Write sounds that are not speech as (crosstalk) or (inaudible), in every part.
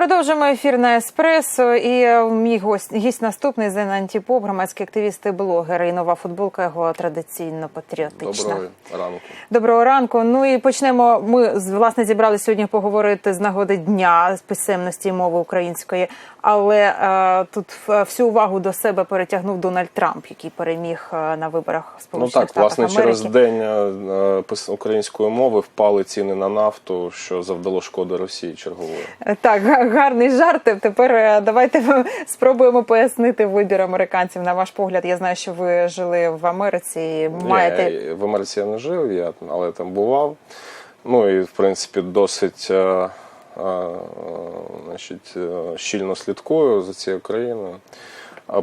Продовжуємо ефір на еспресо. І е, мій гость гість наступний Зен Антіпоп, громадський активіст і блогер. І нова футболка його традиційно патріотична. Доброго ранку. Доброго ранку. Ну і почнемо. Ми з- власне зібрали сьогодні поговорити з нагоди дня з писемності мови української. Але е, тут е, всю увагу до себе перетягнув Дональд Трамп, який переміг е, на виборах Ну так, власне, Америки. через день е, української мови впали ціни на нафту, що завдало шкоди Росії чергової. Так, гарний жарт. Тепер е, давайте (laughs) спробуємо пояснити вибір американців. На ваш погляд, я знаю, що ви жили в Америці. і Маєте Я, в Америці я не жив, я, але там бував. Ну і в принципі досить а, е, е, значить, щільно слідкую за цією країною.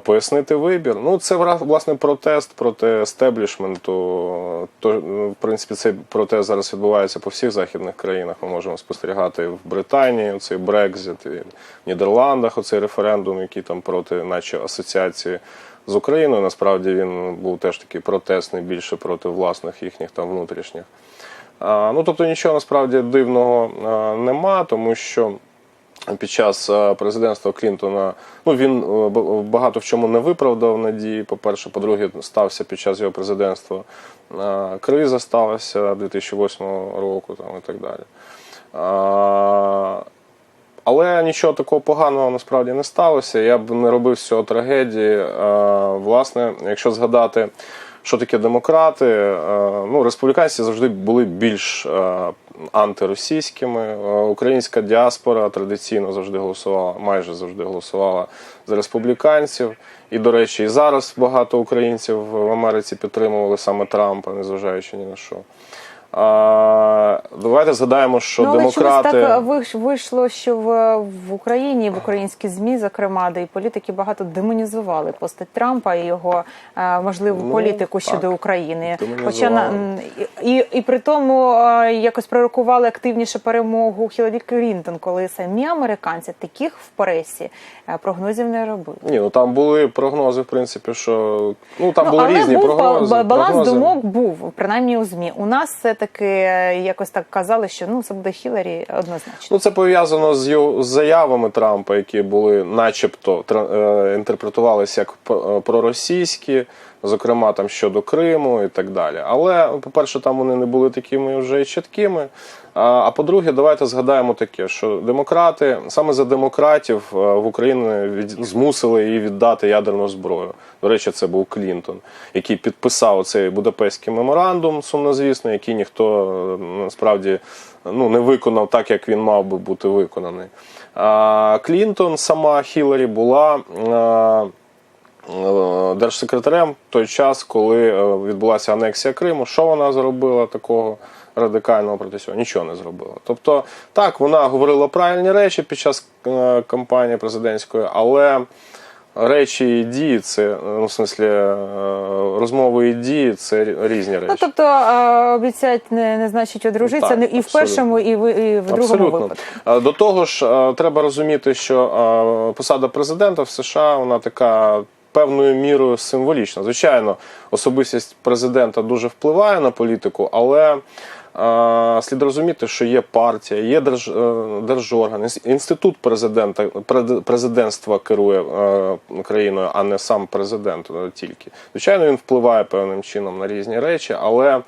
Пояснити вибір. Ну, це власне протест проти естеблішменту. То, е, в принципі, цей протест зараз відбувається по всіх західних країнах. Ми можемо спостерігати в Британії цей Брекзит, і в Нідерландах оцей референдум, який там проти, наче асоціації з Україною. Насправді він був теж такий протестний більше проти власних їхніх там внутрішніх. Ну тобто нічого насправді дивного нема, тому що. Під час е, президентства Клінтона ну він е, багато в чому не виправдав надії. По-перше, по-друге, стався під час його президентства е, криза сталася 2008 року, там і так далі. Але нічого такого поганого насправді не сталося. Я б не робив з цього трагедії. Власне, якщо згадати, що таке демократи, е, ну республіканці завжди були більш е, антиросійськими. Е, Українська діаспора традиційно завжди голосувала, майже завжди голосувала за республіканців. І, до речі, і зараз багато українців в Америці підтримували саме Трампа, незважаючи ні на що. А, давайте згадаємо, що ну, але демократи. так виш- вийшло, що в, в Україні, в українські змі, зокрема, де і політики багато демонізували постать Трампа і його е, можливу Ну, політику так, щодо України. Хоча на і, і, при тому е, якось пророкували активніше перемогу Хіларі Клінтон, коли самі американці таких в пресі е, прогнозів не робили. Ні, ну там були прогнози, в принципі, що ну там Ну, були але різні був прогнози. ба- баланс прогнози. думок був принаймні у змі. У нас все таки якось так казали, що ну це буде Хіларі однозначно. Ну, це пов'язано з заявами Трампа, які були, начебто, е, інтерпретувалися як е, проросійські, зокрема там щодо Криму і так далі. Але, по-перше, там вони не були такими вже чіткими. А, по-друге, давайте згадаємо таке, що демократи саме за демократів е, в Україні від, змусили її віддати ядерну зброю. До речі, це був Клінтон, який підписав цей Будапештський меморандум, сумнозвісний, який ніхто е, насправді ну, не виконав так, як він мав би бути виконаний. А Клінтон, сама Хіларі, була. е, Держсекретарем той час, коли відбулася анексія Криму, що вона зробила такого радикального проти цього? Нічого не зробила. Тобто, так, вона говорила правильні речі під час е, кампанії президентської, але речі і дії це ну, в смислі е, розмови і дії це різні речі. Ну тобто обіцяють не, не значить одружитися Так, ну, і в першому, і в, і в другому Абсолютно. випадку. Е, До того ж, треба розуміти, що посада президента в США вона така. Певною мірою символічна. Звичайно, особистість президента дуже впливає на політику, але слід розуміти, що є партія, є держ, е, держорган, інститут президента, президентства керує е, країною, а не сам президент е, тільки. Звичайно, він впливає певним чином на різні речі, але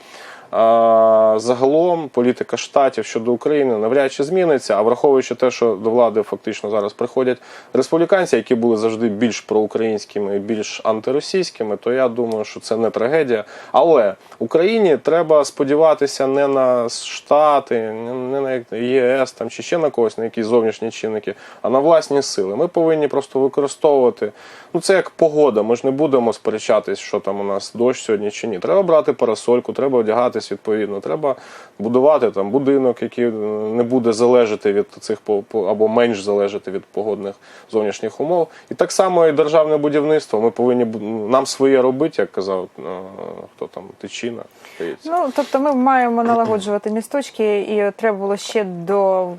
загалом політика штатів щодо України навряд чи зміниться. А враховуючи те, що до влади фактично зараз приходять республіканці, які були завжди більш проукраїнськими і більш антиросійськими, то я думаю, що це не трагедія. Але Україні треба сподіватися не на Штати, не на ЄС там чи ще на когось, на якісь зовнішні чинники, а на власні сили. Ми повинні просто використовувати. Ну це як погода. Ми ж не будемо сперечатись, що там у нас дощ сьогодні чи ні. Треба брати парасольку, треба одягатись відповідно. Треба будувати там будинок, який не буде залежати від цих або менш залежати від погодних зовнішніх умов. І так само і державне будівництво. Ми повинні нам своє робити, як казав е, хто там Тичина. Ну тобто ми маємо налагоджувати місточки, і треба було ще до,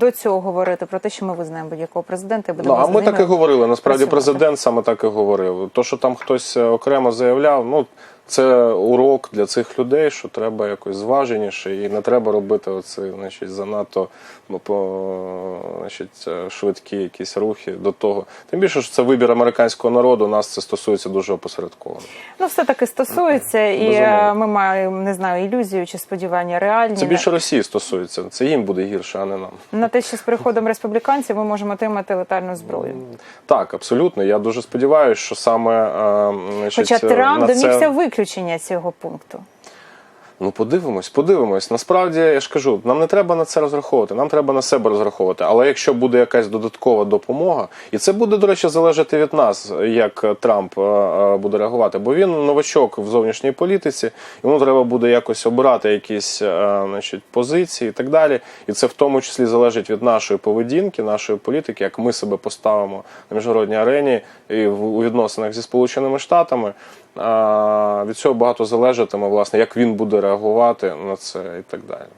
до цього говорити про те, що ми визнаємо будь-якого президента і Ну, а ми так і говорили. Насправді працювати. президент саме так і говорив. То, що там хтось е, окремо заявляв, ну це урок для цих людей, що треба якось зваженіше, і не треба робити оці, значить, занадто ну, по, значить, е, швидкі якісь рухи до того. Тим більше, що це вибір американського народу, нас це стосується дуже опосередковано. Ну, все таки стосується, і Безумовно. е, ми маємо не знаю ілюзію чи сподівання реальні Це більше Росії стосується. Це їм буде гірше, а не нам. Те, що з приходом республіканців ми можемо отримати летальну зброю. Так, абсолютно. Я дуже сподіваюся, що саме е, Хоча Трамп на це- домігся виключення цього пункту. Ну, подивимось, подивимось. Насправді, я ж кажу, нам не треба на це розраховувати, нам треба на себе розраховувати. Але якщо буде якась додаткова допомога, і це буде, до речі, залежати від нас, як Трамп е, е, буде реагувати, бо він новачок в зовнішній політиці, йому треба буде якось обрати якісь е, значить, позиції і так далі. І це в тому числі залежить від нашої поведінки, нашої політики, як ми себе поставимо на міжнародній арені і у відносинах зі Сполученими Штатами. Від цього багато залежатиме, власне, як він буде реагувати на це і так далі.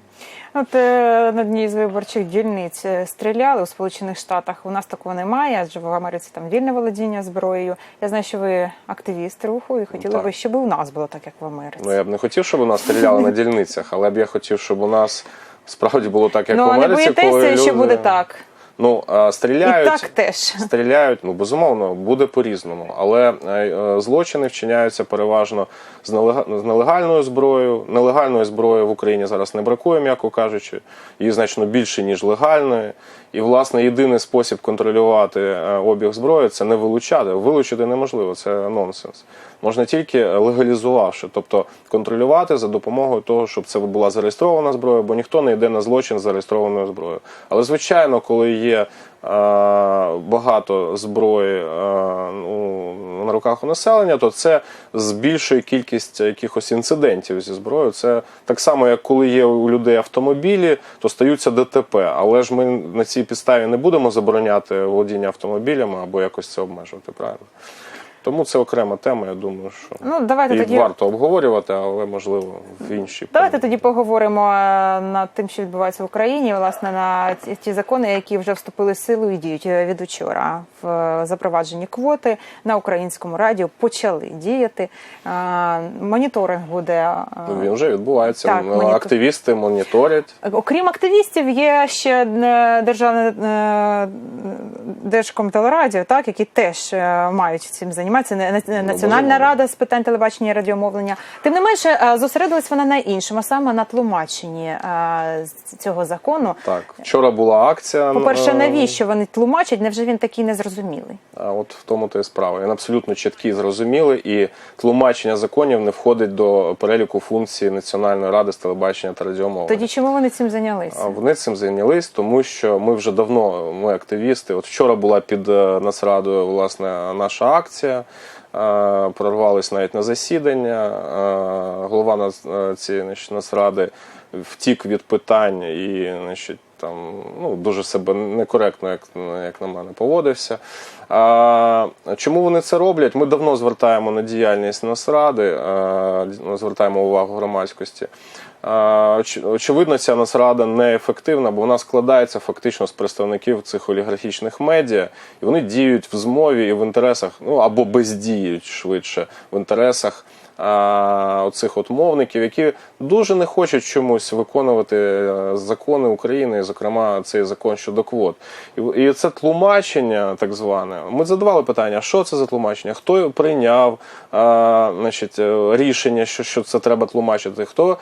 От е, на одній з виборчих дільниць е, стріляли у Сполучених Штатах. У нас такого немає, адже в Америці там вільне володіння зброєю. Я знаю, що ви активіст руху і хотіли Так. би, щоб у нас було так, як в Америці. Ну я б не хотів, щоб у нас стріляли на (laughs) дільницях, але б я хотів, щоб у нас справді було так, як ну в а не Америці. боїтеся, коли що буде так. Ну а І стріляють. так теж. Стріляють, ну безумовно, буде по-різному. Але е, злочини вчиняються переважно з нелегальною зброєю. Нелегальної зброї в Україні зараз не бракує, м'яко кажучи, її значно більше, ніж легальної. І, власне, єдиний спосіб контролювати е, обіг зброї це не вилучати. Вилучити неможливо, це нонсенс. Можна тільки легалізувавши, тобто контролювати за допомогою того, щоб це була зареєстрована зброя, бо ніхто не йде на злочин з зареєстрованою зброєю. Але звичайно, коли є е, багато зброї е, ну, на руках у населення, то це збільшує кількість якихось інцидентів зі зброєю. Це так само, як коли є у людей автомобілі, то стаються ДТП. Але ж ми на цій підставі не будемо забороняти володіння автомобілями або якось це обмежувати. Правильно? Тому це окрема тема. Я думаю, що Ну давайте її тоді варто обговорювати, але можливо в іншій Давайте тоді поговоримо е, над тим, що відбувається в Україні, власне, на ті- ті закони, які вже вступили в силу і діють е, від учора. В е, запровадженні квоти на українському радіо почали діяти. Моніторинг буде Ну, Він вже відбувається. Так, монітор- Активісти моніторять. Окрім активістів, є ще державне Держкомтелерадіо, так які теж мають цим займатися. Не- не- Національна рада з питань телебачення і радіомовлення. Тим не менше, е, зосередилась вона на іншому, а саме на тлумаченні е, цього закону. Так, вчора була акція. По-перше, е, навіщо вони тлумачать? Невже він такий незрозумілий? А от в тому то і справа. Він абсолютно чіткий, зрозумілий, і тлумачення законів не входить до переліку функцій Національної ради з телебачення та радіомовлення. Тоді чому вони цим зайнялися? Вони цим зайнялись, тому що ми вже давно, ми активісти. От вчора була під Нацрадою власне наша акція. Е, Прорвались навіть на засідання. е, Голова е, цієї значить, Нацради втік від питань і значить, там ну, дуже себе некоректно, як, як на мене, поводився. А, чому вони це роблять? Ми давно звертаємо на діяльність Нацради, е, звертаємо увагу громадськості. Очевидно, ця Нацрада неефективна, бо вона складається фактично з представників цих олігархічних медіа, і вони діють в змові і в інтересах, ну або бездіють швидше в інтересах оцих от мовників, які дуже не хочуть чомусь виконувати е, закони України, зокрема, цей закон щодо квот. І, і це тлумачення, так зване. Ми задавали питання, що це за тлумачення, хто прийняв значить, е, рішення, що, що це треба тлумачити, хто е,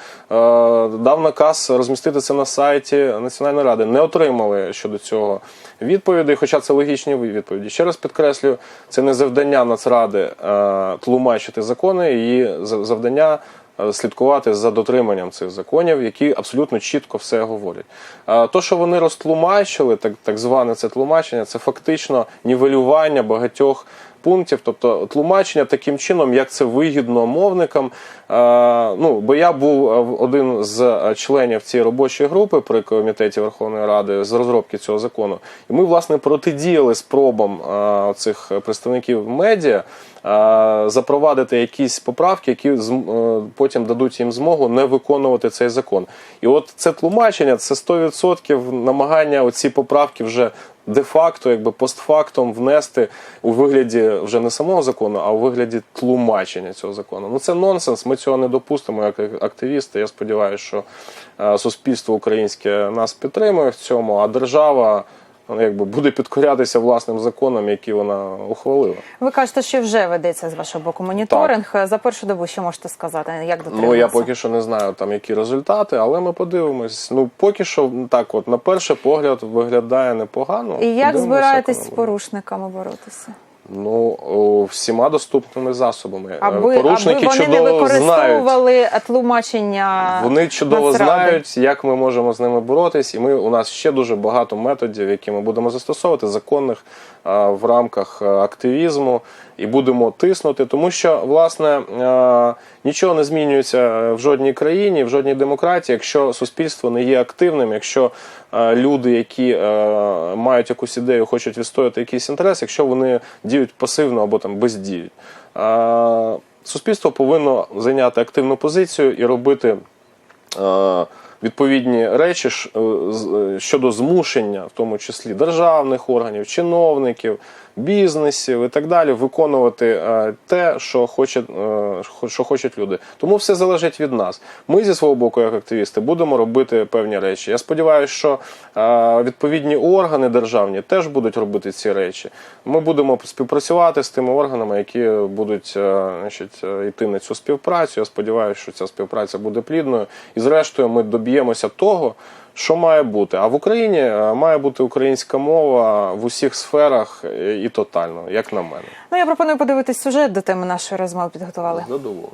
дав наказ розмістити це на сайті Національної ради. Не отримали щодо цього відповідей, хоча це логічні відповіді. Ще раз підкреслюю, це не завдання Нацради тлумачити закони, її за- завдання. е, Слідкувати за дотриманням цих законів, які абсолютно чітко все говорять. То, що вони розтлумачили, так, так зване це тлумачення, це фактично нівелювання багатьох пунктів, тобто тлумачення таким чином, як це вигідно мовникам. Е, ну, бо я був е, один з е, членів цієї робочої групи при комітеті Верховної Ради з розробки цього закону, і ми власне протидіяли спробам цих представників медіа запровадити якісь поправки, які потім дадуть їм змогу не виконувати цей закон. І от це тлумачення, це 100% намагання оці поправки вже де-факто, якби постфактом внести у вигляді вже не самого закону, а у вигляді тлумачення цього закону. Ну це нонсенс. Ми цього не допустимо як активісти. Я сподіваюся, що е, суспільство українське нас підтримує в цьому, а держава. Якби буде підкорятися власним законам, які вона ухвалила. Ви кажете, що вже ведеться з вашого боку моніторинг. За першу добу що можете сказати? Як дотримуватися? Ну я поки що не знаю там які результати, але ми подивимось. Ну поки що так, от на перший погляд виглядає непогано. І як збираєтесь як з порушниками боротися? Ну всіма доступними засобами. Е, Аби, Порушники аби вони не чудово знають. тлумачення. Вони чудово Нацради. знають, як ми можемо з ними боротись, і ми у нас ще дуже багато методів, які ми будемо застосовувати законних в рамках активізму, і будемо тиснути, тому що власне нічого не змінюється в жодній країні, в жодній демократії, якщо суспільство не є активним, якщо люди, які мають якусь ідею, хочуть відстояти якийсь інтерес, якщо вони діють пасивно або там бездіють. Суспільство повинно зайняти активну позицію і робити е, відповідні речі е, е, щодо змушення, в тому числі державних органів, чиновників, бізнесів і так далі, виконувати е, те, що, хоче, що хочуть люди. Тому все залежить від нас. Ми зі свого боку, як активісти, будемо робити певні речі. Я сподіваюся, що відповідні органи державні теж будуть робити ці речі. Ми будемо співпрацювати з тими органами, які будуть значить, йти на цю співпрацю. Я сподіваюся, що ця співпраця буде плідною. І зрештою ми доб'ємося того, що має бути. А в Україні е, має бути українська мова в усіх сферах е, і тотально, як на мене. Ну я пропоную подивитись сюжет до теми нашої розмови. Підготували. Задоволені.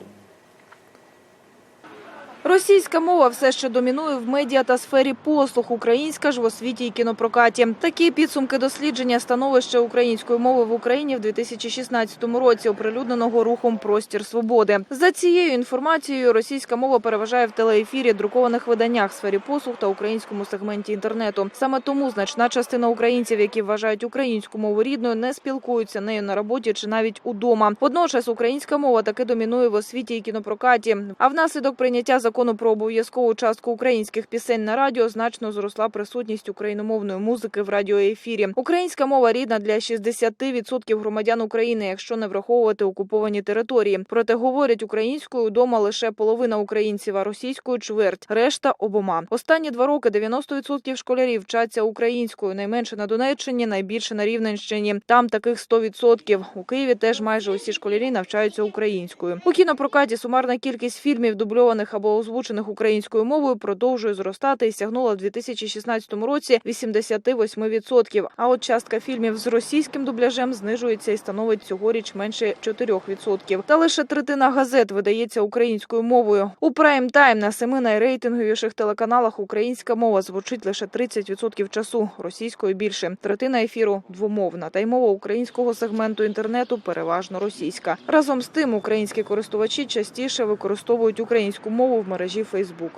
Російська мова все ще домінує в медіа та сфері послуг, українська ж в освіті і кінопрокаті. Такі підсумки дослідження становища української мови в Україні в 2016 році, оприлюдненого рухом Простір свободи. За цією інформацією, російська мова переважає в телеефірі, друкованих виданнях, сфері послуг та українському сегменті інтернету. Саме тому значна частина українців, які вважають українську мову рідною, не спілкуються нею на роботі чи навіть удома. Водночас українська мова таки домінує в освіті і кінопрокаті. А внаслідок прийняття закону про обов'язкову частку українських пісень на радіо значно зросла присутність україномовної музики в радіоефірі. Українська мова рідна для 60% громадян України, якщо не враховувати окуповані території. Проте говорять українською вдома лише половина українців, а російською чверть. Решта обома. Останні два роки 90% школярів вчаться українською. Найменше на Донеччині, найбільше на Рівненщині. Там таких 100%. У Києві теж майже усі школярі навчаються українською. У кінопрокаті сумарна кількість фільмів, дубльованих або озвучених українською мовою, продовжує зростати і сягнула в 2016 році 88%. А от частка фільмів з російським дубляжем знижується і становить цьогоріч менше 4%. Та лише третина газет видається українською мовою. У прайм тайм на семи найрейтинговіших телеканалах українська мова звучить лише 30% часу, російською більше. Третина ефіру двомовна, та й мова українського сегменту інтернету переважно російська. Разом з тим, українські користувачі частіше використовують українську мову в мережі Фейсбук.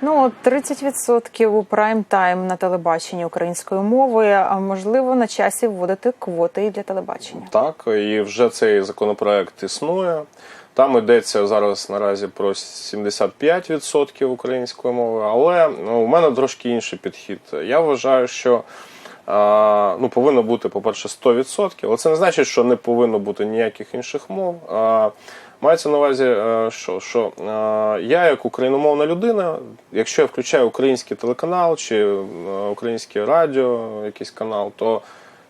Ну, 30% у прайм-тайм на телебаченні української мови. А можливо, на часі вводити квоти і для телебачення. Так, і вже цей законопроект існує. Там йдеться зараз наразі про 75% української мови, але ну, у мене трошки інший підхід. Я вважаю, що а, ну, повинно бути, по-перше, 100%, але це не значить, що не повинно бути ніяких інших мов. А, мається на увазі, е, що, що е, я, як україномовна людина, якщо я включаю український телеканал чи е, українське радіо, якийсь канал, то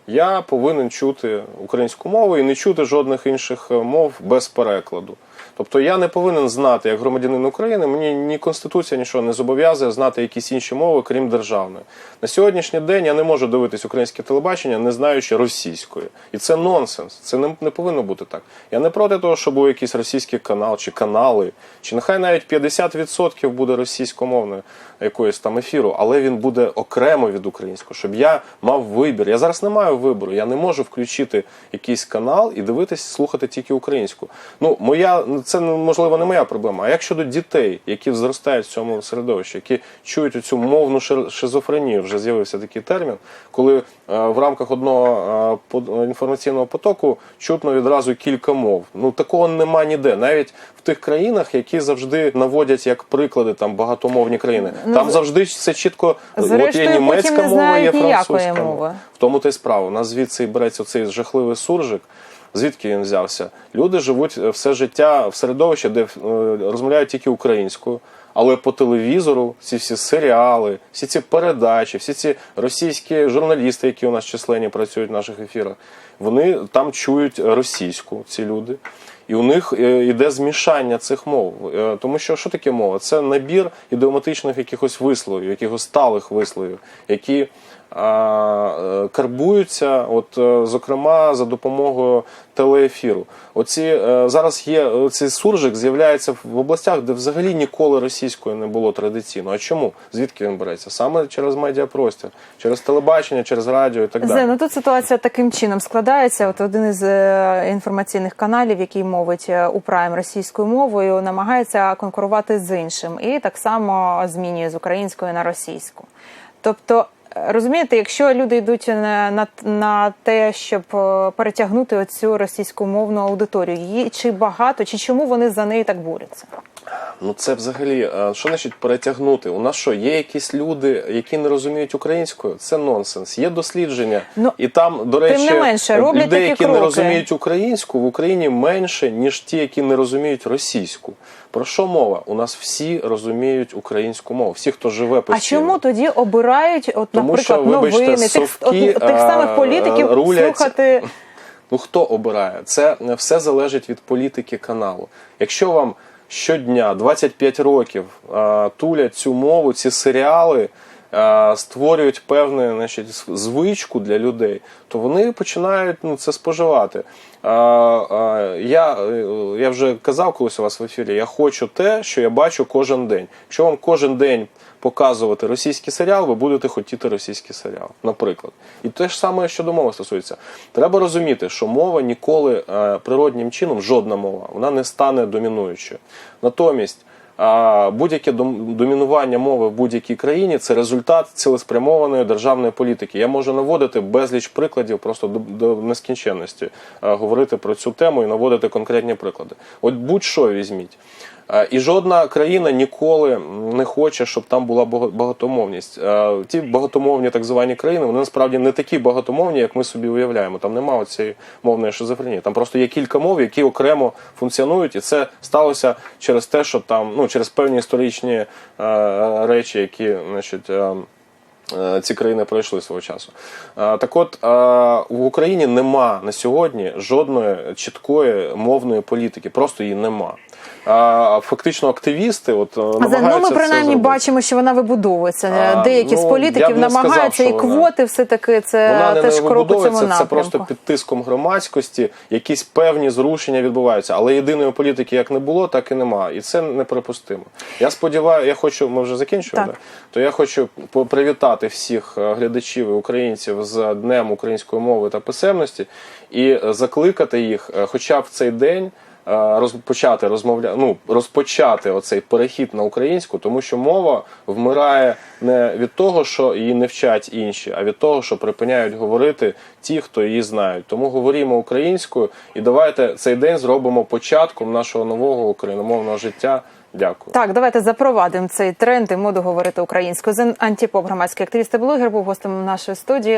я повинен чути українську мову і не чути жодних інших мов без перекладу. Тобто я не повинен знати, як громадянин України, мені ні Конституція нічого не зобов'язує знати якісь інші мови, крім державної. На сьогоднішній день я не можу дивитись українське телебачення, не знаючи російської. І це нонсенс. Це не, не повинно бути так. Я не проти того, щоб був якийсь російський канал чи канали, чи нехай навіть 50% буде російськомовною якоїсь там ефіру, але він буде окремо від українського, щоб я мав вибір. Я зараз не маю вибору. Я не можу включити якийсь канал і дивитись, слухати тільки українську. Ну, моя це ну, можливо не моя проблема. А як щодо дітей, які зростають в цьому середовищі, які чують оцю мовну ши- шизофренію, вже з'явився такий термін, коли е, в рамках одного е, інформаційного потоку чутно відразу кілька мов. Ну такого нема ніде, навіть в тих країнах, які завжди наводять як приклади там багатомовні країни. Там завжди це чітко от Ну, є німецька мова, є французька мова. В тому то й справа. У нас звідси і береться цей жахливий суржик. Звідки він взявся? Люди живуть е, все життя в середовищі, де е, розмовляють тільки українською, але по телевізору ці всі серіали, всі ці передачі, всі ці російські журналісти, які у нас численні працюють в наших ефірах, вони там чують російську, ці люди. І у них е, йде змішання цих мов. Е, Тому що що таке мова? Це набір ідеоматичних якихось висловів, якихось сталих висловів, які е, карбуються, от, е, зокрема, за допомогою телеефіру. Оці, е, зараз є цей суржик, з'являється в областях, де взагалі ніколи російської не було традиційно. А чому? Звідки він береться? Саме через медіапростір, через телебачення, через радіо і так далі. Ну тут ситуація таким чином складається. От один із е, інформаційних каналів, який мовить е, у прайм російською мовою, намагається конкурувати з іншим, і так само змінює з української на російську. Тобто. Розумієте, якщо люди йдуть на, на, на те, щоб е, перетягнути оцю російськомовну аудиторію, її чи багато, чи чому вони за неї так борються? Ну це взагалі, е, що значить перетягнути? У нас що, є якісь люди, які не розуміють українською? Це нонсенс. Є дослідження, Ну, і там, до речі, не менше, роблять людей, такі які кроки. не розуміють українську, в Україні менше, ніж ті, які не розуміють російську. Про що мова? У нас всі розуміють українську мову, всі, хто живе А чому тоді обирають, от, Тому наприклад, що, вибачте, новини, тих, от, тих самих політиків рулять. слухати? Ну хто обирає? Це все залежить від політики каналу. Якщо вам щодня 25 років тулять цю мову, ці серіали. Створюють певну значить, звичку для людей, то вони починають ну, це споживати. Я, е, я вже казав колись у вас в ефірі, я хочу те, що я бачу кожен день. Якщо вам кожен день показувати російський серіал, ви будете хотіти російський серіал, наприклад. І те ж саме щодо мови стосується. Треба розуміти, що мова ніколи е, природнім чином, жодна мова, вона не стане домінуючою. Натомість. Будь-яке домінування мови в будь-якій країні це результат цілеспрямованої державної політики. Я можу наводити безліч прикладів просто до, до нескінченності, говорити про цю тему і наводити конкретні приклади. От будь-що візьміть. Е, І жодна країна ніколи не хоче, щоб там була бага- багатомовність. Е, Ті багатомовні так звані країни, вони насправді не такі багатомовні, як ми собі уявляємо. Там немає цієї мовної шизофренії. Там просто є кілька мов, які окремо функціонують, і це сталося через те, що там ну через певні історичні е, речі, які значить. Ці країни пройшли свого часу. Так от в Україні нема на сьогодні жодної чіткої мовної політики, просто її нема. Фактично активісти, от намагаються ну, ми принаймні зробити. бачимо, що вона вибудовується. А, Деякі з ну, я політиків намагаються і квоти, все таки це Вона теж не крок у цьому напрямку. це просто під тиском громадськості, якісь певні зрушення відбуваються. Але єдиної політики як не було, так і нема. І це неприпустимо. Я сподіваюся, я хочу, ми вже закінчуємо, Так. то я хочу привітати всіх е, глядачів і українців з Днем української мови та писемності і закликати їх, е, хоча б в цей день. Е, Розпочати розмовля... ну, розпочати оцей перехід на українську, тому що мова вмирає не від того, що її не вчать інші, а від того, що припиняють говорити ті, хто її знають. Тому говоримо українською і давайте цей день зробимо початком нашого нового україномовного життя. Дякую. Так, давайте запровадимо цей тренд і моду говорити українською. Зен Антіпоп, громадський активіст і блогер, був гостем нашої студії.